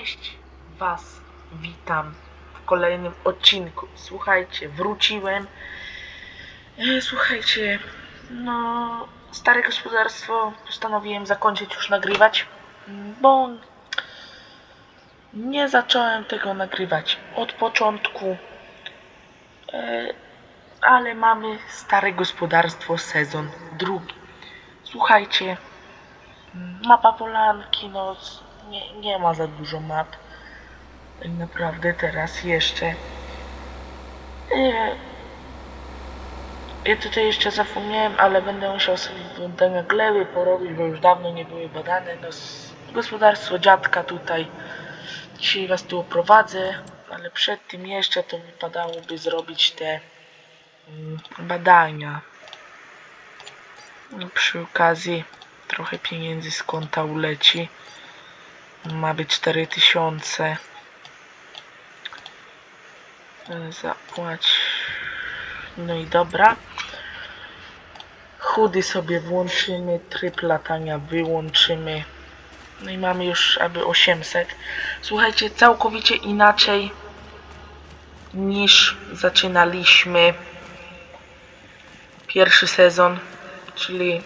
Cześć Was, witam w kolejnym odcinku. Słuchajcie, wróciłem. E, Słuchajcie, no, stare gospodarstwo postanowiłem zakończyć już nagrywać, bo nie zacząłem tego nagrywać od początku. E, ale mamy stare gospodarstwo sezon drugi. Słuchajcie, mapa Polanki, no nie, nie ma za dużo map. Tak naprawdę teraz jeszcze. E, Ja tutaj jeszcze zapomniałem, ale będę musiał sobie badania gleby porobić, bo już dawno nie były badane. No, gospodarstwo dziadka tutaj. Dzisiaj was tu oprowadzę, ale przed tym jeszcze to wypadałoby zrobić te mm, badania. No, Przy okazji trochę pieniędzy z konta uleci. Ma być 4000. E, Zapłać. No i dobra. Chudy sobie włączymy, tryb latania wyłączymy. No i mamy już aby 800. Słuchajcie, całkowicie inaczej niż zaczynaliśmy pierwszy sezon, czyli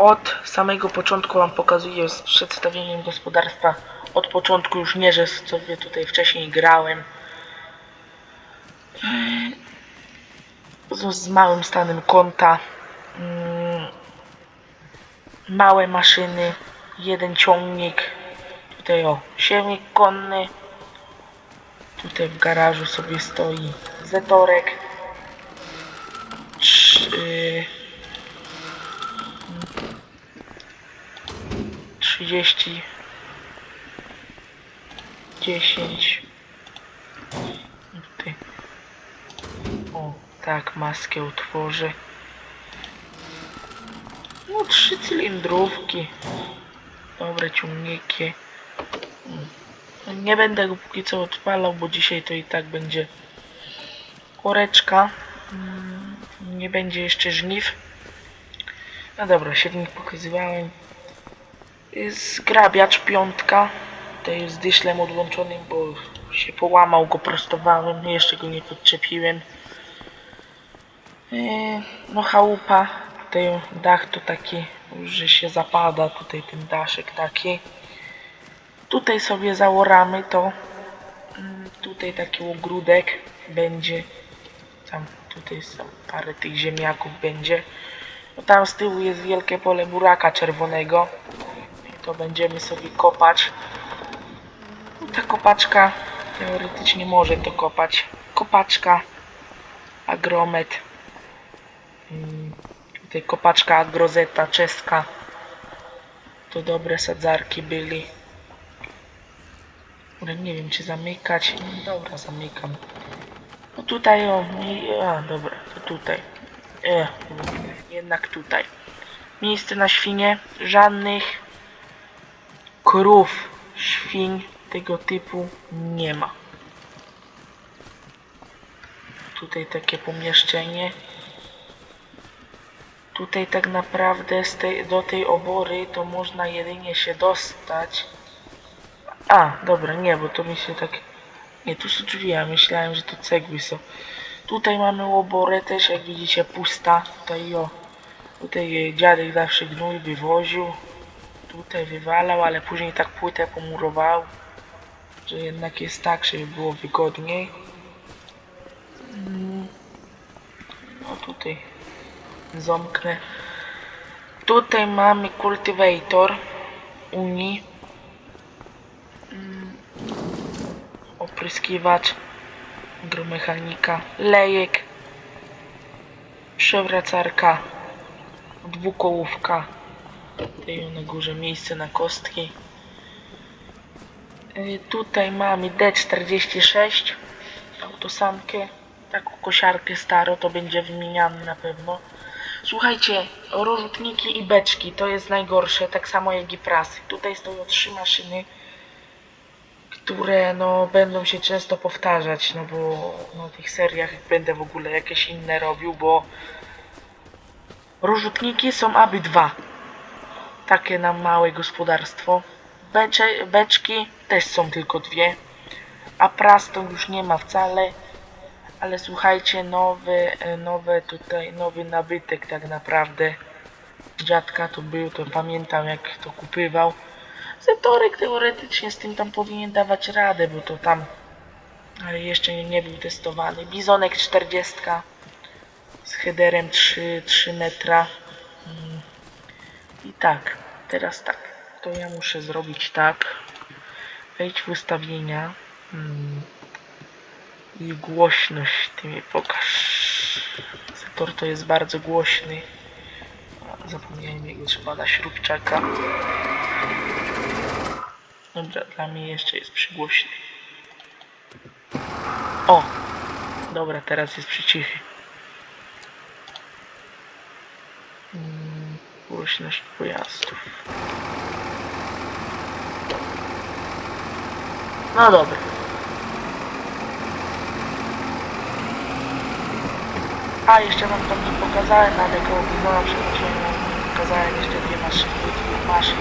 od samego początku Wam pokazuję z przedstawieniem gospodarstwa. Od początku już nie, że sobie tutaj wcześniej grałem. Z, z małym stanem konta. Mm, Małe maszyny. Jeden ciągnik. Tutaj o, siewnik konny. Tutaj w garażu sobie stoi zetorek. Trzy, 30 10 Tutaj. O, tak, maskę utworzę. No, trzy cylindrówki. Dobre ciągniki. Nie będę go póki co odpalał, bo dzisiaj to i tak będzie koreczka. Mm, Nie będzie jeszcze żniw. No dobra, siewnik pokazywałem. Zgrabiacz piątka. Tutaj z dyszlem odłączonym, bo się połamał, go prostowałem, jeszcze go nie podczepiłem. Yy, No chałupa, tutaj dach to taki, że się zapada, tutaj ten daszek taki. Tutaj sobie zaoramy to. Mm, Tutaj taki ogródek będzie. Tam tutaj są parę tych ziemniaków będzie. No tam z tyłu jest wielkie pole buraka czerwonego to będziemy sobie kopać. No, Ta kopaczka teoretycznie może to kopać. Kopaczka, agromet. Mm, Tutaj kopaczka agrozeta czeska. To dobre sadzarki byli. Ale nie wiem czy zamykać. Dobra, zamykam. No tutaj o, nie, a dobra, to tutaj. E, jednak tutaj. Miejsce na świnie, żadnych krów, świń tego typu nie ma. Tutaj takie pomieszczenie. Tutaj tak naprawdę tej, do tej obory to można jedynie się dostać. A, dobra, nie, bo to mi się tak... Nie, tu są drzwi, ja myślałem, że to cegły są. Tutaj mamy oborę też, jak widzicie, pusta. Tutaj o, tutaj e, dziadek zawsze gnój wywoził tutaj wywalał, ale później tak płytę pomurował, że jednak jest tak, żeby było wygodniej. Mm. No tutaj zamknę. Tutaj mamy kultywator Uni. Mm. Opryskiwacz agromechanika, lejek, przewracarka, dwukołówka. Tutaj na górze miejsce na kostki. Y, Tutaj mamy D46 autosamkę. Taką kosiarkę staro to będzie wymieniane na pewno. Słuchajcie, rozrzutniki i beczki to jest najgorsze, tak samo jak i prasy. Tutaj stoją trzy maszyny, które no będą się często powtarzać, no bo no, w tych seriach będę w ogóle jakieś inne robił, bo rozrzutniki są aby dwa takie na małe gospodarstwo. becze, beczki też są tylko dwie. A prastą już nie ma wcale. Ale słuchajcie, nowy, e, nowe tutaj, nowy nabytek tak naprawdę. Dziadka to był, to pamiętam jak to kupywał. Zetorek teoretycznie z tym tam powinien dawać radę, bo to tam ale jeszcze nie, nie był testowany. Bizonek 40 z headerem 3, 3 metra. I tak, teraz tak. To ja muszę zrobić tak. Wejdź w ustawienia. Mm. I głośność ty mi pokaż. Zator to jest bardzo głośny. Zapomniałem jego trzeba na śrubczaka. Dobra, dla mnie jeszcze jest przygłośny. O! Dobra, teraz jest przycichy. Głośność pojazdów. No dobra. A, jeszcze wam tam nie pokazałem, ale koło Bizona przechodziłem, pokazałem jeszcze dwie maszyny, dwóch maszyn.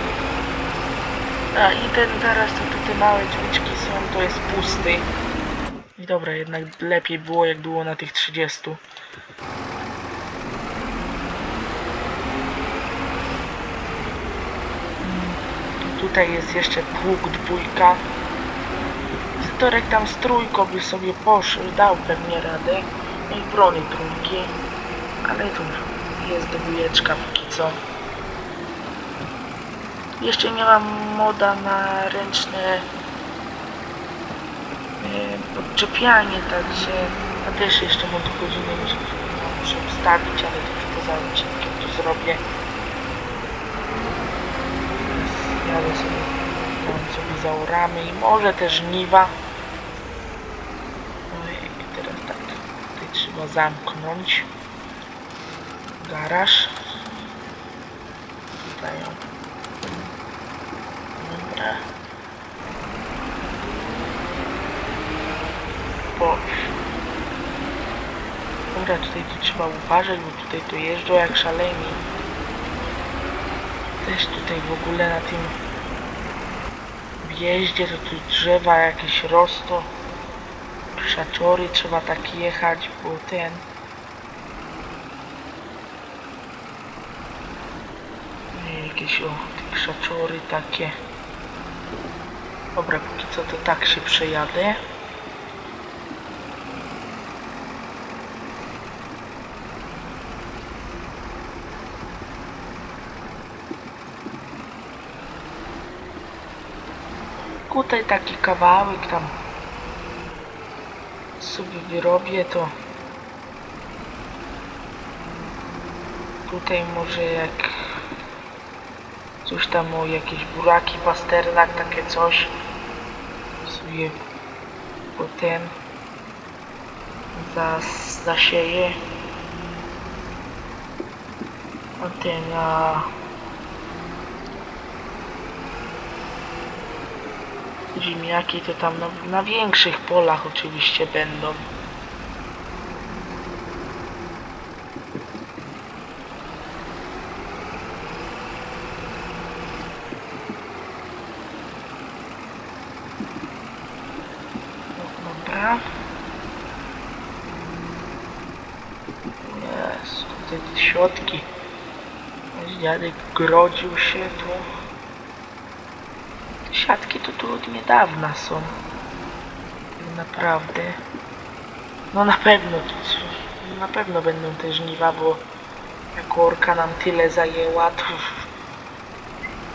A, i ten teraz, to tu te małe drzwiczki są, to jest pusty. I dobra, jednak lepiej było jak było na tych 30. Tutaj jest jeszcze pług dwójka. Storek tam z trójką by sobie poszedł, dał pewnie radę. No i brony trójki. Ale tu jest dwójeczka póki co. Jeszcze nie mam moda na ręczne e, odczepianie, także a też jeszcze tu godzinę muszę, muszę ustawić, ale to już poza odcinkiem to zrobię. Jadę sobie, tam sobie zaoramy i może też żniwa. No i teraz tak, tutaj trzeba zamknąć garaż. Tutaj ją. Dobra. Bo... Dobra, tutaj to trzeba uważać, bo tutaj to jeżdżą jak szaleni. Też tutaj w ogóle na tym wjeździe to tu drzewa jakieś rosną. Krzaczory trzeba tak jechać, bo ten... Jakieś o, te krzaczory takie. Dobra, póki co to tak się przejadę. Tutaj taki kawałek tam sobie wyrobię to tutaj może jak coś tam o jakieś buraki, pasternak, takie coś sobie potem zas, zasieję. A ten a ziemniaki to tam na, na większych polach oczywiście będą Dobra. Jest, te środki. Dziadek grodził się tu. Te siatki to tu od niedawna są. Naprawdę. No na pewno, na pewno będą te żniwa, bo jak orka nam tyle zajęła, to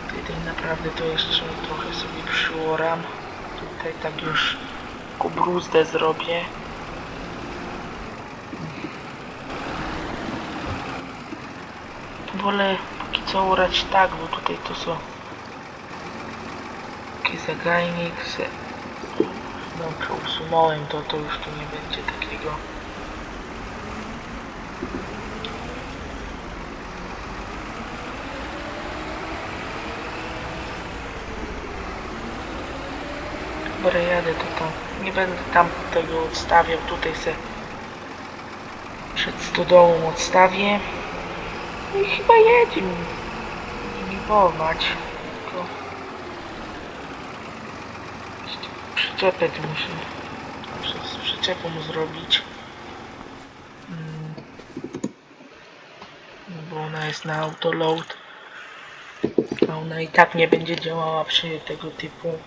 tutaj naprawdę to jeszcze trochę sobie przyoram. Tutaj tak już kubruzdę zrobię. Wolę póki co orać tak, bo tutaj to są taki zagajnik, że dobrze usunąłem to, to już tu nie będzie takiego Dobra, jadę to tam. Nie będę tam tego odstawiał. Tutaj se przed stodołą odstawię. I chyba jedzie mi wołać. Tylko przyczepę tu muszę, z przyczepą zrobić. Mm. Bo ona jest na autoload. A ona i tak nie będzie działała przy tego typu.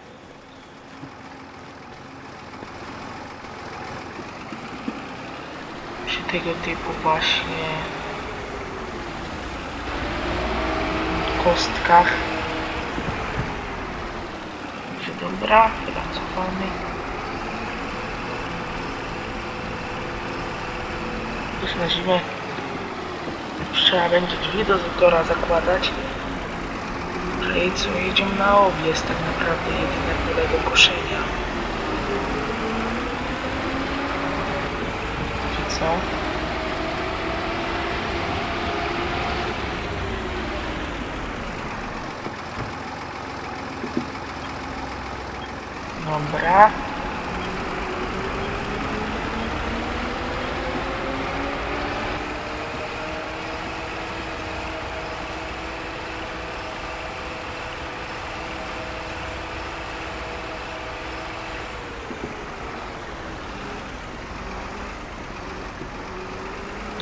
Przy tego typu właśnie kostkach. Dobra, chyba cofamy. Już na zimę trzeba będzie drzwi do zatora zakładać. Że i co, jedziemy na owies tak naprawdę jedyne pole do koszenia. Czy co? Dobra.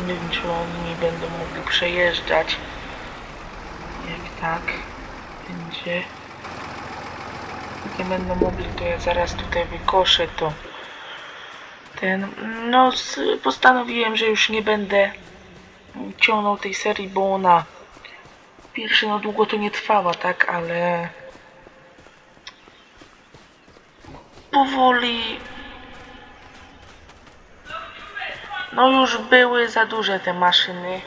Nie wiem, czy oni nie będą mogli przejeżdżać. Jak tak będzie nie będą mogli, to ja zaraz tutaj wykoszę to. Ten, no postanowiłem, że już nie będę ciągnął tej serii, bo ona pierwsze no długo to nie trwała, tak, ale powoli no już były za duże te maszyny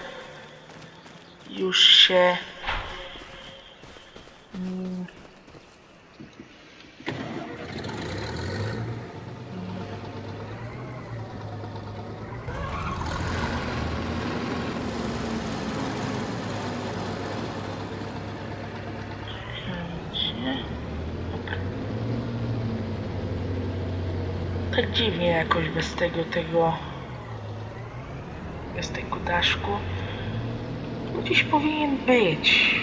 już się dziwnie jakoś bez tego, tego, bez tego daszku. Gdzieś powinien być.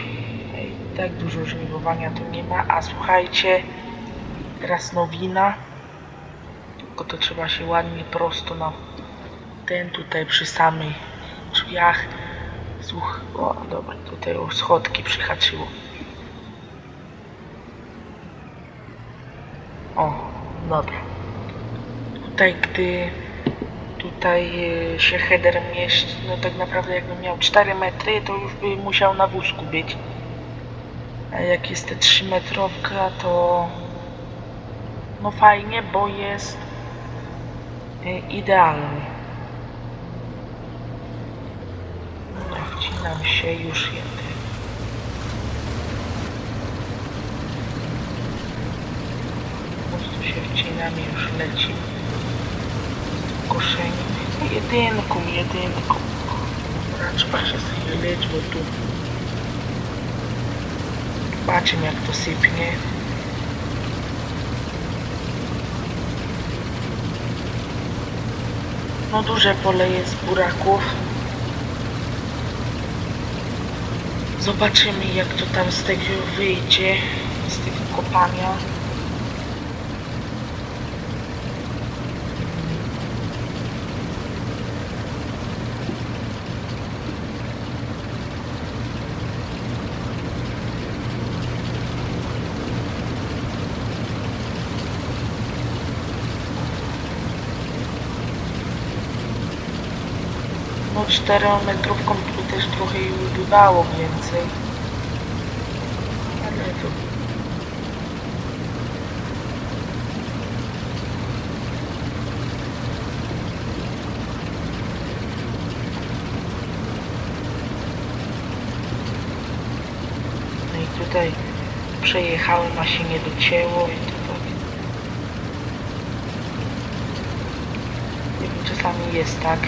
Ej, Tak dużo żniwowania tu nie ma. A słuchajcie, teraz nowina. Tylko to trzeba się ładnie prosto na ten tutaj przy samych drzwiach. Słuch, o dobra, tutaj o schodki przyhaczyło. O, dobra. Tutaj, gdy tutaj e, się header mieści, no tak naprawdę jakby miał 4 metry, to już by musiał na wózku być. A jak jest te 3 metrowka, to no fajnie, bo jest e, idealny. Dobra, wcinam się już jeden. Po prostu się wcinam już leci koszenie. Jedynką, jedynką. Trzeba się schylić, bo tu zobaczymy jak to sypnie. No duże pole jest buraków. Zobaczymy jak to tam z tego wyjdzie, z tego kopania. No 4 metrówką tu też trochę już bywało więcej. Ale to... No i tutaj przejechałem, a się nie docięło i to tak... Czasami jest tak.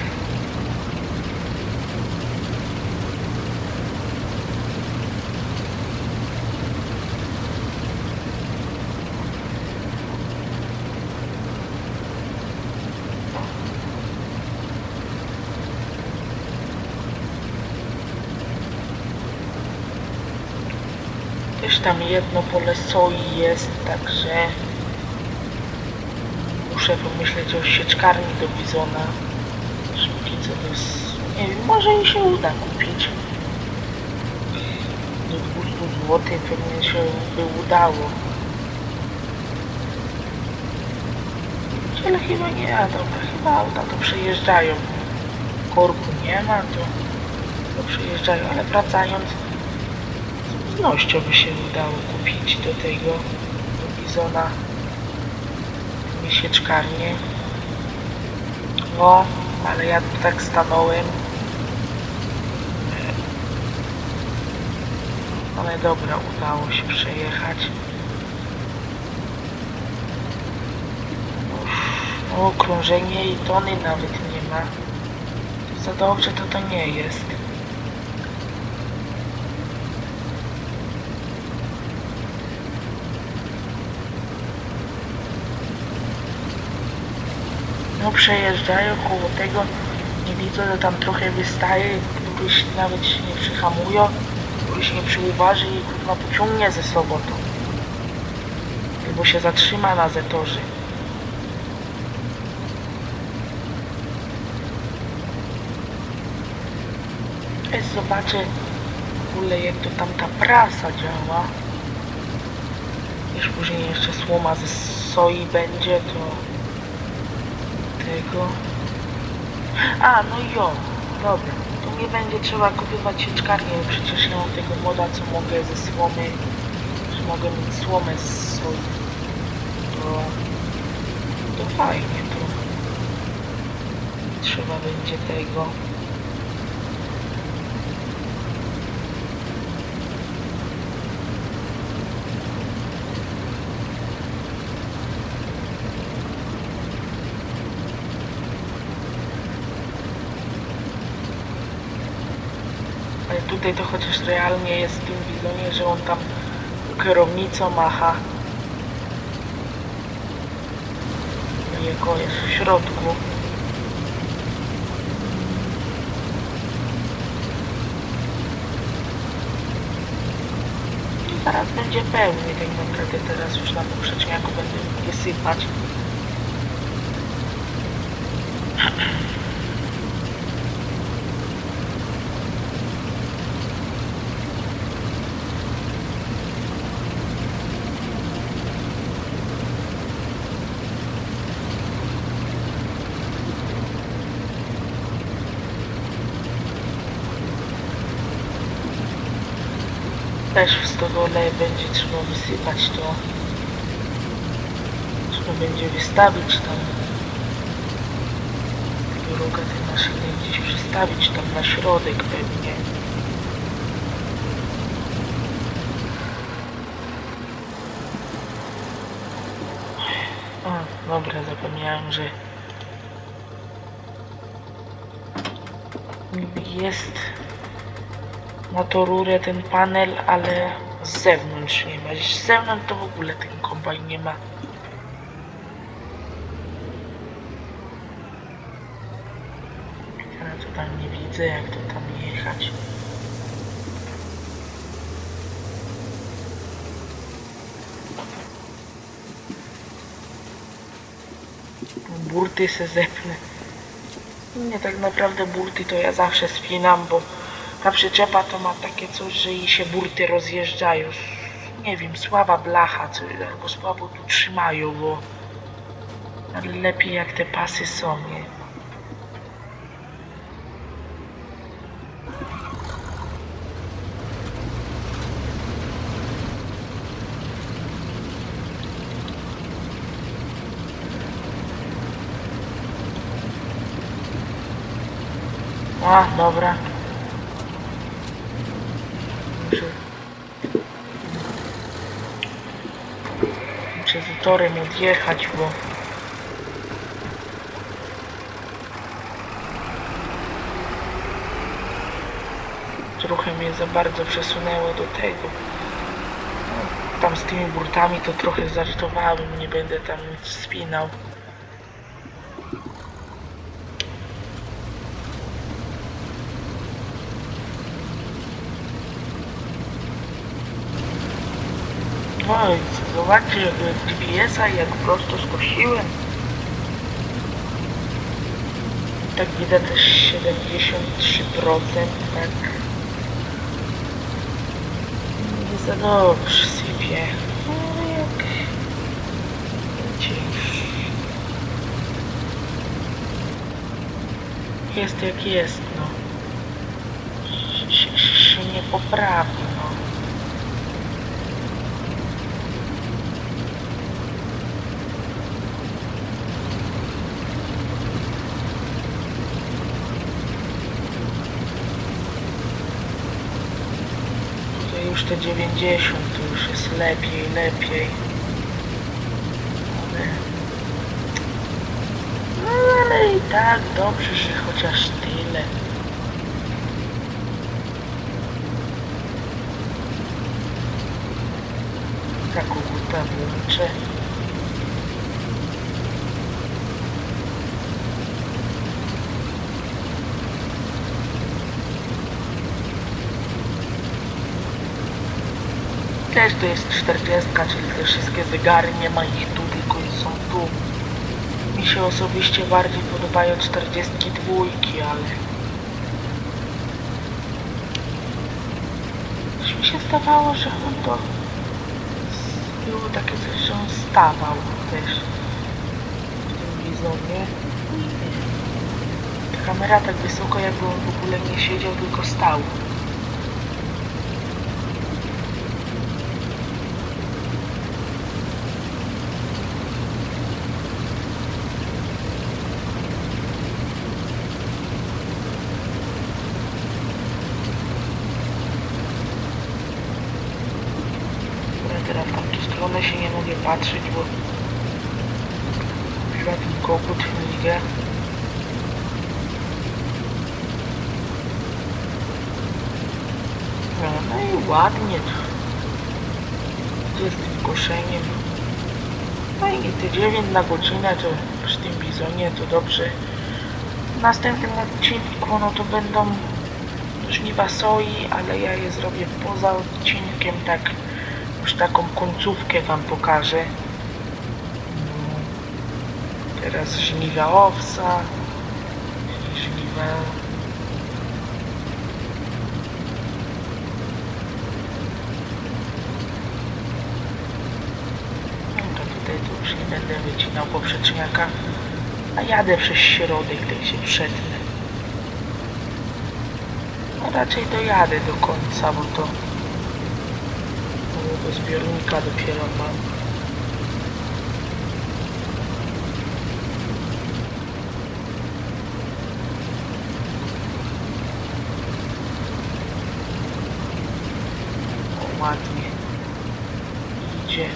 Też tam jedno pole soi jest, także muszę pomyśleć o sieczkarni do bizona. Póki co to jest... Nie wiem, może mi się uda kupić. Do 200 zł pewnie się by udało. Ale chyba nie, a dobra, chyba auta to przejeżdżają. Korku nie ma, to, to przejeżdżają, ale wracając, pewnością by się udało kupić do tego, do Bizona miesieczkarnię. No, ale ja tu tak stanąłem. Ale dobra, udało się przejechać. No, okrążenie i tony nawet nie ma. Za dobrze to to nie jest. No przejeżdżają koło tego. Nie widzę, że tam trochę wystaje. Gdybyś nawet się nie przyhamują, gdybyś nie przyuważy i kurwa pociągnie ze sobą to. Albo się zatrzyma na zetorze. Weź zobaczę w ogóle jak to tam ta prasa działa. Już później jeszcze słoma ze soi będzie, to A, no jo, dobra. To nie będzie trzeba kupować sieczkarnię, przecież ja mam tego moda, co mogę ze słomy, że mogę mieć słomę z soi. To, to fajnie, to trzeba będzie tego. Ale tutaj to chociaż realnie jest w tym widonie, że on tam kierownicą macha. Jego jest w środku. Zaraz będzie pełny tak naprawdę teraz już na poprzeczniaku będę je sypać. Też stodole będzie trzeba wysypać to. Trzeba będzie wystawić tam roga tej maszyny gdzieś przystawić tam na środek pewnie. Dobra, zapomniałem, że jest na to rurę ten panel, ale z zewnątrz nie ma. Z zewnątrz to w ogóle ten kombajn nie ma. Ja to tam nie widzę, jak to tam jechać. Burty se zepnę. Nie, tak naprawdę burty to ja zawsze spinam, bo ta przyczepa to ma takie coś, że jej się burty rozjeżdżają. Nie wiem, słaba blacha, czy albo słabo tu trzymają, bo ale lepiej jak te pasy są, nie? Dobra. Muszę... Muszę z torem odjechać, bo... Trochę mnie za bardzo przesunęło do tego. No, Tam z tymi burtami to trochę zażartowałem, nie będę tam nic spinał. No i zobaczcie GPS-a jak prosto skosiłem. tak widać też 73%, tak. Nie za dobrze sypie. No jak... Już. Jest jak jest, no. Się, się nie poprawi, no. Tutaj już te 90 to już jest lepiej, lepiej. No ale i tak dobrze, że chociaż tyle. Tak koguta włączę. Też to jest 40, czyli te wszystkie zegary, nie ma ich tu, tylko są tu. Mi się osobiście bardziej podobają 42, ale... Już mi się zdawało, że on to... Było takie coś, że on stawał też w tym bizonie. Ta kamera tak wysoko, jakby on w ogóle nie siedział, tylko stał. Ja teraz w tamtą stronę się nie mogę patrzeć, bo chyba ten miga. No, i ładnie. Gdzie z tym koszeniem? No i te 9 na godzinę to przy tym bizonie to dobrze. W następnym odcinku no to będą żniwa soi, ale ja je zrobię poza odcinkiem, tak już taką końcówkę wam pokażę. No, Teraz żniwa owsa, żniwa... No już nie będę wycinał poprzeczniaka, a jadę przez środek, tak się przetnę. No raczej dojadę do końca, bo to do zbiornika dopiero mam. O, ładnie. Idzie.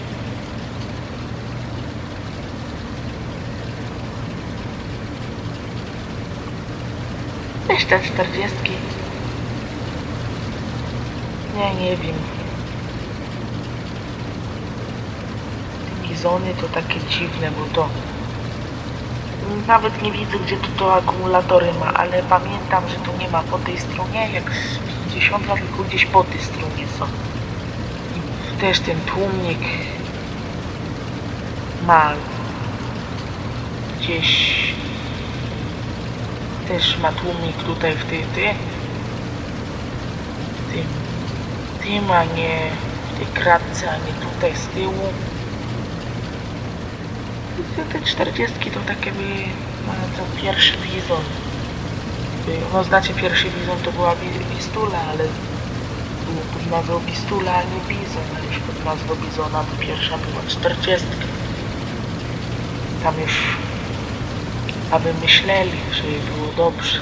Weź te czterdziestki. Nie, nie wiem. Bizony to takie dziwne, bo to nawet nie widzę gdzie tu to akumulatory ma, ale pamiętam, że tu nie ma po tej stronie, jak 50 tylko gdzieś po tej stronie są. I też ten tłumnik ma gdzieś też ma tłumik tutaj w tej, tej tym, tym, a nie w tej kratce, a nie tutaj z tyłu. Te 40 to takie by no, to pierwszy bizon. By- No znacie pierwszy bizon to była bi- bistula, ale było pod nazwą bistula, a nie bizon, a już pod nazwą bizona to pierwsza była 40. Tam już aby myśleli, żeby było dobrze.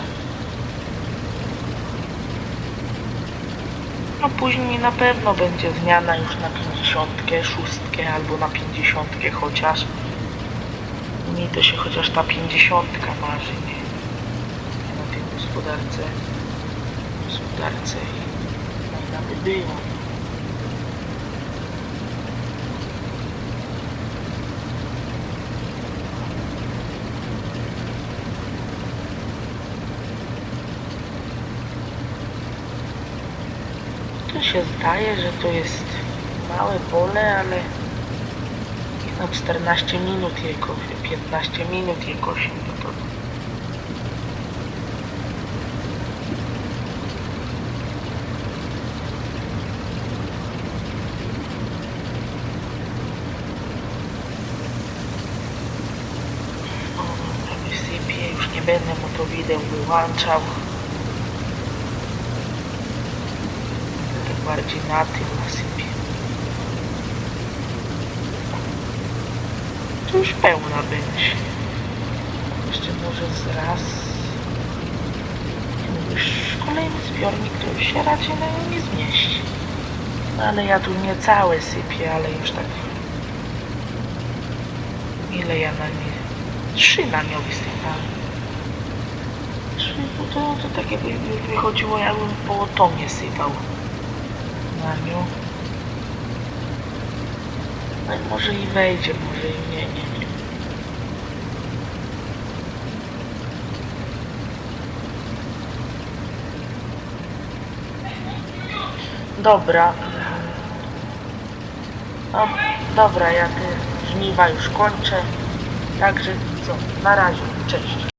No później na pewno będzie zmiana już na 50, 6 albo na 50 chociaż. Mi to się chociaż ta 50 marzy, nie? Na tej gospodarce. Gospodarce i. To się zdaje, że to jest małe pole, ale na 14 minut jej kofię, 15 minut jej kosi. No to... O, już nie będę mu to wideo wyłączał. Będę bardziej na tym nasypie. To już pełna będzie. Jeszcze może z raz. No Już kolejny zbiornik już się raczej na nią nie zmieści. No ale ja tu nie całe sypię, ale już tak. Ile ja na nie? Trzy na nią wysypałem. Trzy, no to, to tak jakby wy- wychodziło jakbym po tonie sypał. Na nią. No może i wejdzie, może i nie, nie wiem. Dobra. No, dobra, ja te żniwa już kończę. Także co, na razie, cześć.